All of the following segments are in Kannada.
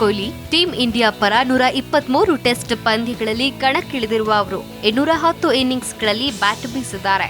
ಕೊಹ್ಲಿ ಟೀಂ ಇಂಡಿಯಾ ಪರ ನೂರ ಇಪ್ಪತ್ಮೂರು ಟೆಸ್ಟ್ ಪಂದ್ಯಗಳಲ್ಲಿ ಕಣಕ್ಕಿಳಿದಿರುವ ಅವರು ಇನ್ನೂರ ಹತ್ತು ಇನ್ನಿಂಗ್ಸ್ಗಳಲ್ಲಿ ಬ್ಯಾಟ್ ಬೀಸಿದ್ದಾರೆ.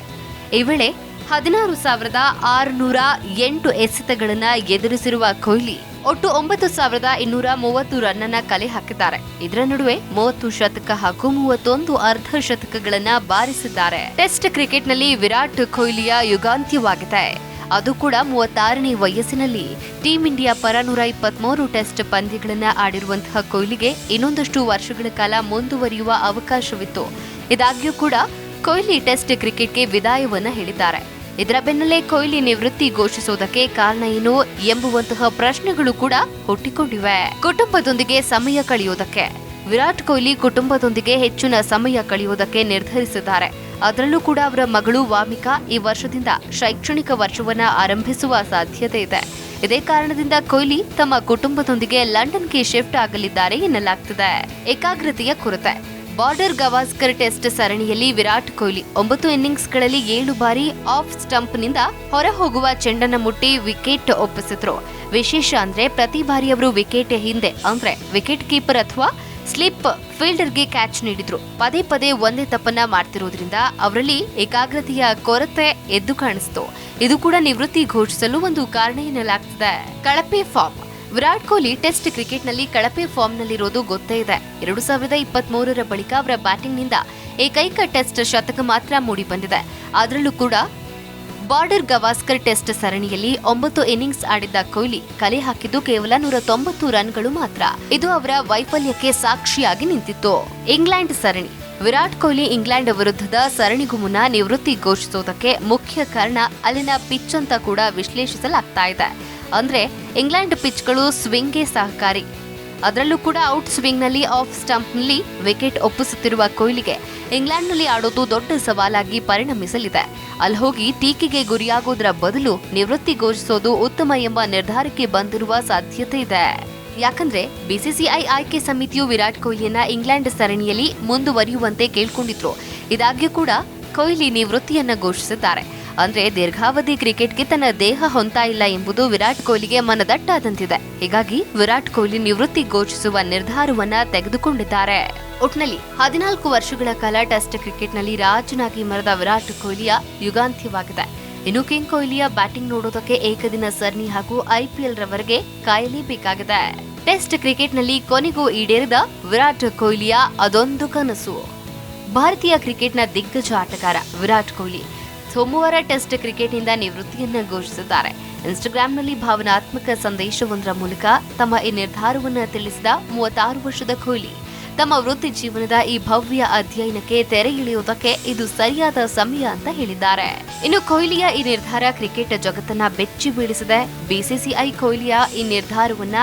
ಈ ವೇಳೆ ಹದಿನಾರು ಸಾವಿರದ ಆರುನೂರ ಎಂಟು ಎಸೆತಗಳನ್ನು ಎದುರಿಸಿರುವ ಕೊಹ್ಲಿ ಒಟ್ಟು ಒಂಬತ್ತು ಸಾವಿರದ ಇನ್ನೂರ ಮೂವತ್ತು ರನ್ ಅನ್ನ ಕಲೆ ಹಾಕಿದ್ದಾರೆ. ಇದರ ನಡುವೆ ಮೂವತ್ತು ಶತಕ ಹಾಗೂ ಮೂವತ್ತೊಂದು ಅರ್ಧ ಶತಕಗಳನ್ನ ಬಾರಿಸಿದ್ದಾರೆ. ಟೆಸ್ಟ್ ಕ್ರಿಕೆಟ್ನಲ್ಲಿ ವಿರಾಟ್ ಕೊಹ್ಲಿಯ ಯುಗಾಂತ್ಯವಾಗಿದೆ. ಅದು ಕೂಡ ಮೂವತ್ತಾರನೇ ವಯಸ್ಸಿನಲ್ಲಿ. ಟೀಂ ಇಂಡಿಯಾ ಪರ ನೂರ ಇಪ್ಪತ್ಮೂರು ಟೆಸ್ಟ್ ಪಂದ್ಯಗಳನ್ನು ಆಡಿರುವಂತಹ ಕೊಹ್ಲಿಗೆ ಇನ್ನೊಂದಷ್ಟು ವರ್ಷಗಳ ಕಾಲ ಮುಂದುವರಿಯುವ ಅವಕಾಶವಿತ್ತು. ಇದಾಗ್ಯೂ ಕೂಡ ಕೊಹ್ಲಿ ಟೆಸ್ಟ್ ಕ್ರಿಕೆಟ್ಗೆ ವಿದಾಯವನ್ನ ಹೇಳಿದ್ದಾರೆ. ಇದರ ಬೆನ್ನಲ್ಲೇ ಕೊಹ್ಲಿ ನಿವೃತ್ತಿ ಘೋಷಿಸುವುದಕ್ಕೆ ಕಾರಣ ಏನು ಎಂಬುವಂತಹ ಪ್ರಶ್ನೆಗಳು ಕೂಡ ಹುಟ್ಟಿಕೊಂಡಿವೆ. ಕುಟುಂಬದೊಂದಿಗೆ ಸಮಯ ಕಳೆಯುವುದಕ್ಕೆ ವಿರಾಟ್ ಕೊಹ್ಲಿ ಕುಟುಂಬದೊಂದಿಗೆ ಹೆಚ್ಚಿನ ಸಮಯ ಕಳೆಯುವುದಕ್ಕೆ ನಿರ್ಧರಿಸಿದ್ದಾರೆ. ಅದರಲ್ಲೂ ಕೂಡ ಅವರ ಮಗಳು ವಾಮಿಕಾ ಈ ವರ್ಷದಿಂದ ಶೈಕ್ಷಣಿಕ ವರ್ಷವನ್ನ ಆರಂಭಿಸುವ ಸಾಧ್ಯತೆ ಇದೆ. ಇದೇ ಕಾರಣದಿಂದ ಕೊಹ್ಲಿ ತಮ್ಮ ಕುಟುಂಬದೊಂದಿಗೆ ಲಂಡನ್ಗೆ ಶಿಫ್ಟ್ ಆಗಲಿದ್ದಾರೆ ಎನ್ನಲಾಗ್ತಿದೆ. ಏಕಾಗ್ರತೆಯ ಕೊರತೆ. ಬಾರ್ಡರ್ ಗವಾಸ್ಕರ್ ಟೆಸ್ಟ್ ಸರಣಿಯಲ್ಲಿ ವಿರಾಟ್ ಕೊಹ್ಲಿ ಒಂಬತ್ತು ಇನ್ನಿಂಗ್ಸ್ಗಳಲ್ಲಿ ಏಳು ಬಾರಿ ಆಫ್ ಸ್ಟಂಪ್ನಿಂದ ಹೊರಹೋಗುವ ಚೆಂಡನ್ನು ಮುಟ್ಟಿ ವಿಕೆಟ್ ಒಪ್ಪಿಸಿದ್ರು. ವಿಶೇಷ ಅಂದ್ರೆ ಪ್ರತಿ ಬಾರಿ ಅವರು ವಿಕೆಟ್ ಹಿಂದೆ ಅಂದ್ರೆ ವಿಕೆಟ್ ಕೀಪರ್ ಅಥವಾ ಸ್ಲಿಪ್ ಫೀಲ್ಡರ್ಗೆ ಕ್ಯಾಚ್ ನೀಡಿದ್ರು. ಪದೇ ಪದೇ ಒಂದೇ ತಪ್ಪನ್ನ ಮಾಡ್ತಿರೋದ್ರಿಂದ ಅವರಲ್ಲಿ ಏಕಾಗ್ರತೆಯ ಕೊರತೆ ಎದ್ದು ಕಾಣಿಸ್ತು. ಇದು ಕೂಡ ನಿವೃತ್ತಿ ಘೋಷಿಸಲು ಒಂದು ಕಾರಣ ಎನ್ನಲಾಗ್ತದೆ. ಕಳಪೆ ಫಾರ್ಮ್. ವಿರಾಟ್ ಕೊಹ್ಲಿ ಟೆಸ್ಟ್ ಕ್ರಿಕೆಟ್ನಲ್ಲಿ ಕಳಪೆ ಫಾರ್ಮ್ನಲ್ಲಿರೋದು ಗೊತ್ತೇ ಇದೆ. ಎರಡು ಸಾವಿರದ ಇಪ್ಪತ್ತ್ ಮೂರರ ಬಳಿಕ ಅವರ ಬ್ಯಾಟಿಂಗ್ನಿಂದ ಏಕೈಕ ಟೆಸ್ಟ್ ಶತಕ ಮಾತ್ರ ಮೂಡಿ ಬಂದಿದೆ ಅದರಲ್ಲೂ ಕೂಡ ಬಾರ್ಡರ್ ಗವಾಸ್ಕರ್ ಟೆಸ್ಟ್ ಸರಣಿಯಲ್ಲಿ ಒಂಬತ್ತು ಇನ್ನಿಂಗ್ಸ್ ಆಡಿದ್ದ ಕೊಹ್ಲಿ ಕಲೆ ಹಾಕಿದ್ದು ಕೇವಲ ನೂರ ತೊಂಬತ್ತು ರನ್ಗಳು ಮಾತ್ರ. ಇದು ಅವರ ವೈಫಲ್ಯಕ್ಕೆ ಸಾಕ್ಷಿಯಾಗಿ ನಿಂತಿತ್ತು. ಇಂಗ್ಲೆಂಡ್ ಸರಣಿ. ವಿರಾಟ್ ಕೊಹ್ಲಿ ಇಂಗ್ಲೆಂಡ್ ವಿರುದ್ಧದ ಸರಣಿಗೂ ಮುನ್ನ ನಿವೃತ್ತಿ ಘೋಷಿಸುವುದಕ್ಕೆ ಮುಖ್ಯ ಕಾರಣ ಅಲ್ಲಿನ ಪಿಚ್ ಅಂತ ಕೂಡ ವಿಶ್ಲೇಷಿಸಲಾಗ್ತಾ ಇದೆ. ಅಂದ್ರೆ ಇಂಗ್ಲೆಂಡ್ ಪಿಚ್ಗಳು ಸ್ವಿಂಗ್ಗೆ ಸಹಕಾರಿ. ಅದರಲ್ಲೂ ಕೂಡ ಔಟ್ ಸ್ವಿಂಗ್ನಲ್ಲಿ, ಆಫ್ ಸ್ಟಂಪ್ನಲ್ಲಿ ವಿಕೆಟ್ ಒಪ್ಪಿಸುತ್ತಿರುವ ಕೊಹ್ಲಿಗೆ ಇಂಗ್ಲೆಂಡ್ನಲ್ಲಿ ಆಡೋದು ದೊಡ್ಡ ಸವಾಲಾಗಿ ಪರಿಣಮಿಸಲಿದೆ. ಅಲ್ಲಿ ಹೋಗಿ ಟೀಕೆಗೆ ಗುರಿಯಾಗೋದರ ಬದಲು ನಿವೃತ್ತಿ ಘೋಷಿಸೋದು ಉತ್ತಮ ಎಂಬ ನಿರ್ಧಾರಕ್ಕೆ ಬಂದಿರುವ ಸಾಧ್ಯತೆ ಇದೆ. ಯಾಕಂದ್ರೆ ಬಿಸಿಸಿಐ ಆಯ್ಕೆ ಸಮಿತಿಯು ವಿರಾಟ್ ಕೊಹ್ಲಿಯನ್ನ ಇಂಗ್ಲೆಂಡ್ ಸರಣಿಯಲ್ಲಿ ಮುಂದುವರಿಯುವಂತೆ ಕೇಳ್ಕೊಂಡಿದ್ರು. ಇದಾಗ್ಯೂ ಕೂಡ ಕೊಹ್ಲಿ ನಿವೃತ್ತಿಯನ್ನ ಘೋಷಿಸಿದ್ದಾರೆ. ಅಂದ್ರೆ ದೀರ್ಘಾವಧಿ ಕ್ರಿಕೆಟ್ಗೆ ತನ್ನ ದೇಹ ಹೊಂತಾ ಇಲ್ಲ ಎಂಬುದು ವಿರಾಟ್ ಕೊಹ್ಲಿಗೆ ಮನದಟ್ಟಾದಂತಿದೆ. ಹೀಗಾಗಿ ವಿರಾಟ್ ಕೊಹ್ಲಿ ನಿವೃತ್ತಿ ಘೋಷಿಸುವ ನಿರ್ಧಾರವನ್ನ ತೆಗೆದುಕೊಂಡಿದ್ದಾರೆ. ಒಟ್ನಲ್ಲಿ ಹದಿನಾಲ್ಕು ವರ್ಷಗಳ ಕಾಲ ಟೆಸ್ಟ್ ಕ್ರಿಕೆಟ್ನಲ್ಲಿ ರಾಜನಾಗಿ ಮರದ ವಿರಾಟ್ ಕೊಹ್ಲಿಯ ಯುಗಾಂತ್ಯವಾಗಿದೆ. ಇನ್ನು ಕಿಂಗ್ ಕೊಹ್ಲಿಯ ಬ್ಯಾಟಿಂಗ್ ನೋಡೋದಕ್ಕೆ ಏಕದಿನ ಸರಣಿ ಹಾಗೂ ಐಪಿಎಲ್ ರವರೆಗೆ ಕಾಯಲೇಬೇಕಾಗಿದೆ. ಟೆಸ್ಟ್ ಕ್ರಿಕೆಟ್ನಲ್ಲಿ ಕೊನೆಗೂ ಈಡೇರಿದ ವಿರಾಟ್ ಕೊಹ್ಲಿಯ ಅದೊಂದು ಕನಸು. ಭಾರತೀಯ ಕ್ರಿಕೆಟ್ನ ದಿಗ್ಗಜ ಆಟಗಾರ ವಿರಾಟ್ ಕೊಹ್ಲಿ ಸೋಮವಾರ ಟೆಸ್ಟ್ ಕ್ರಿಕೆಟ್ನಿಂದ ನಿವೃತ್ತಿಯನ್ನ ಘೋಷಿಸಿದ್ದಾರೆ. ಇನ್ಸ್ಟಾಗ್ರಾಂನಲ್ಲಿ ಭಾವನಾತ್ಮಕ ಸಂದೇಶವೊಂದರ ಮೂಲಕ ತಮ್ಮ ಈ ನಿರ್ಧಾರವನ್ನು ತಿಳಿಸಿದ ಮೂವತ್ತಾರು ವರ್ಷದ ಕೊಹ್ಲಿ. ತಮ್ಮ ವೃತ್ತಿ ಜೀವನದ ಈ ಭವ್ಯ ಅಧ್ಯಯನಕ್ಕೆ ತೆರೆ ಇಳಿಯುವುದಕ್ಕೆ ಇದು ಸರಿಯಾದ ಸಮಯ ಅಂತ ಹೇಳಿದ್ದಾರೆ. ಇನ್ನು ಕೊಹ್ಲಿಯ ಈ ನಿರ್ಧಾರ ಕ್ರಿಕೆಟ್ ಜಗತ್ತನ್ನ ಬೆಚ್ಚಿ ಬೀಳಿಸಿದೆ. ಬಿಸಿಸಿಐ ಕೊಹ್ಲಿಯ ಈ ನಿರ್ಧಾರವನ್ನ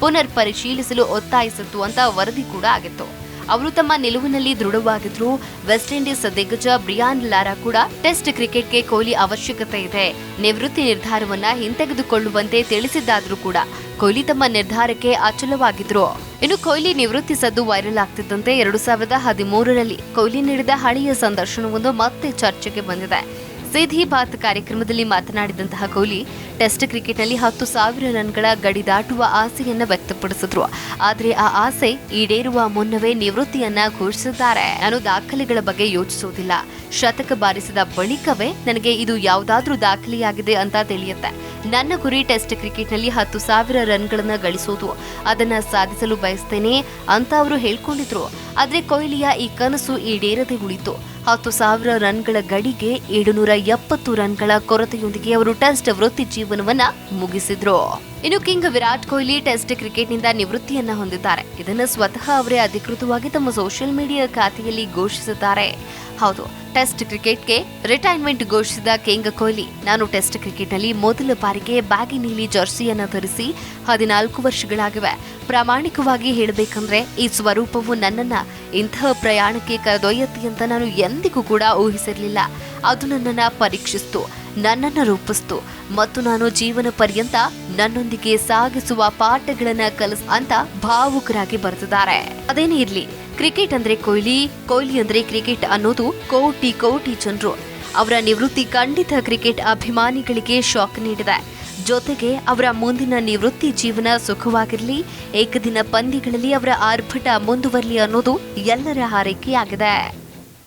ಪುನರ್ ಪರಿಶೀಲಿಸಲು ಒತ್ತಾಯಿಸಿತ್ತು ಅಂತ ವರದಿ ಕೂಡ ಆಗಿತ್ತು. ಅವರು ತಮ್ಮ ನಿಲುವಿನಲ್ಲಿ ದೃಢವಾಗಿದ್ರು ವೆಸ್ಟ್ ಇಂಡೀಸ್ ದಿಗ್ಗಜ ಬ್ರಿಯಾನ್ ಲಾರಾ ಕೂಡ ಟೆಸ್ಟ್ ಕ್ರಿಕೆಟ್ಗೆ ಕೊಹ್ಲಿ ಅವಶ್ಯಕತೆ ಇದೆ. ನಿವೃತ್ತಿ ನಿರ್ಧಾರವನ್ನ ಹಿಂತೆಗೆದುಕೊಳ್ಳುವಂತೆ ತಿಳಿಸಿದ್ದಾದ್ರೂ ಕೂಡ ಕೊಹ್ಲಿ ತಮ್ಮ ನಿರ್ಧಾರಕ್ಕೆ ಅಚಲವಾಗಿದ್ರು. ಇನ್ನು ಕೊಹ್ಲಿ ನಿವೃತ್ತಿ ಸದ್ದು ವೈರಲ್ ಆಗ್ತಿದ್ದಂತೆ ಎರಡು ಸಾವಿರದ ಹದಿಮೂರರಲ್ಲಿ ಕೊಹ್ಲಿ ನೀಡಿದ ಹಳೆಯ ಸಂದರ್ಶನವೊಂದು ಮತ್ತೆ ಚರ್ಚೆಗೆ ಬಂದಿದೆ. ಸೀಧಿ ಬಾತ್ ಕಾರ್ಯಕ್ರಮದಲ್ಲಿ ಮಾತನಾಡಿದಂತಹ ಕೊಹ್ಲಿ, ಟೆಸ್ಟ್ ಕ್ರಿಕೆಟ್ನಲ್ಲಿ ಹತ್ತು ಸಾವಿರ ರನ್ಗಳ ಗಡಿ ದಾಟುವ ಆಸೆಯನ್ನು ವ್ಯಕ್ತಪಡಿಸಿದ್ರು. ಆದರೆ ಆ ಆಸೆ ಈಡೇರುವ ಮುನ್ನವೇ ನಿವೃತ್ತಿಯನ್ನ ಘೋಷಿಸಿದ್ದಾರೆ. ನಾನು ದಾಖಲೆಗಳ ಬಗ್ಗೆ ಯೋಚಿಸುವುದಿಲ್ಲ. ಶತಕ ಬಾರಿಸಿದ ಬಳಿಕವೇ ನನಗೆ ಇದು ಯಾವುದಾದ್ರೂ ದಾಖಲೆಯಾಗಿದೆ ಅಂತ ತಿಳಿಯುತ್ತೆ. ನನ್ನ ಗುರಿ ಟೆಸ್ಟ್ ಕ್ರಿಕೆಟ್ನಲ್ಲಿ ಹತ್ತು ಸಾವಿರ ರನ್ಗಳನ್ನು ಗಳಿಸೋದು. ಅದನ್ನ ಸಾಧಿಸಲು ಬಯಸ್ತೇನೆ ಅಂತ ಅವರು ಹೇಳ್ಕೊಂಡಿದ್ರು. ಆದರೆ ಕೊಹ್ಲಿಯ ಈ ಕನಸು ಈಡೇರದೆ ಉಳಿತು. ಹತ್ತು ಸಾವಿರ ರನ್ಗಳ ಗಡಿಗೆ ಏಳುನೂರ ಎಪ್ಪತ್ತು ರನ್ಗಳ ಕೊರತೆಯೊಂದಿಗೆ ಅವರು ಟೆಸ್ಟ್ ವೃತ್ತಿ ಜೀವನವನ್ನ ಮುಗಿಸಿದ್ರು. ಇನ್ನು ಕಿಂಗ್ ವಿರಾಟ್ ಕೊಹ್ಲಿ ಟೆಸ್ಟ್ ಕ್ರಿಕೆಟ್ನಿಂದ ನಿವೃತ್ತಿಯನ್ನ ಹೊಂದಿದ್ದಾರೆ. ಇದನ್ನು ಸ್ವತಃ ಅವರೇ ಅಧಿಕೃತವಾಗಿ ತಮ್ಮ ಸೋಷಿಯಲ್ ಮೀಡಿಯಾ ಖಾತೆಯಲ್ಲಿ ಘೋಷಿಸಿದ್ದಾರೆ. ಹೌದು ಟೆಸ್ಟ್ ಕ್ರಿಕೆಟ್ಗೆ ರಿಟೈರ್ಮೆಂಟ್ ಘೋಷಿಸಿದ ಕಿಂಗ್ ಕೊಹ್ಲಿ. ನಾನು ಟೆಸ್ಟ್ ಕ್ರಿಕೆಟ್ನಲ್ಲಿ ಮೊದಲ ಬಾರಿಗೆ ಬ್ಯಾಗಿ ನೀಲಿ ಜರ್ಸಿಯನ್ನು ಧರಿಸಿ ಹದಿನಾಲ್ಕು ವರ್ಷಗಳಾಗಿವೆ. ಪ್ರಾಮಾಣಿಕವಾಗಿ ಹೇಳಬೇಕಂದ್ರೆ ಈ ಸ್ವರೂಪವು ನನ್ನನ್ನ ಇಂತಹ ಪ್ರಯಾಣಕ್ಕೆ ಕರೆದೊಯ್ಯತ್ತೆ ಅಂತ ನಾನು ಎಂದಿಗೂ ಕೂಡ ಊಹಿಸಿರಲಿಲ್ಲ. ಅದು ನನ್ನನ್ನು ಪರೀಕ್ಷಿಸ್ತು, ನನ್ನನ್ನು ರೂಪಿಸ್ತು ಮತ್ತು ನಾನು ಜೀವನ ಪರ್ಯಂತ ನನ್ನೊಂದಿಗೆ ಸಾಗಿಸುವ ಪಾಠಗಳನ್ನು ಕಲಿಸ್ ಅಂತ ಭಾವುಕರಾಗಿ ಬರೆದಿದ್ದಾರೆ. ಅದೇನೇ ಇರ್ಲಿ ಕ್ರಿಕೆಟ್ ಅಂದ್ರೆ ಕೊಹ್ಲಿ ಕೊಹ್ಲಿ ಅಂದ್ರೆ ಕ್ರಿಕೆಟ್ ಅನ್ನೋದು ಕೋಟಿ ಕೋಟಿ ಜನರು. ಅವರ ನಿವೃತ್ತಿ ಖಂಡಿತ ಕ್ರಿಕೆಟ್ ಅಭಿಮಾನಿಗಳಿಗೆ ಶಾಕ್ ನೀಡಿದೆ. ಜೊತೆಗೆ ಅವರ ಮುಂದಿನ ನಿವೃತ್ತಿ ಜೀವನ ಸುಖವಾಗಿರಲಿ, ಏಕದಿನ ಪಂದ್ಯಗಳಲ್ಲಿ ಅವರ ಆರ್ಭಟ ಮುಂದುವರಲಿ ಅನ್ನೋದು ಎಲ್ಲರ ಹಾರೈಕೆಯಾಗಿದೆ.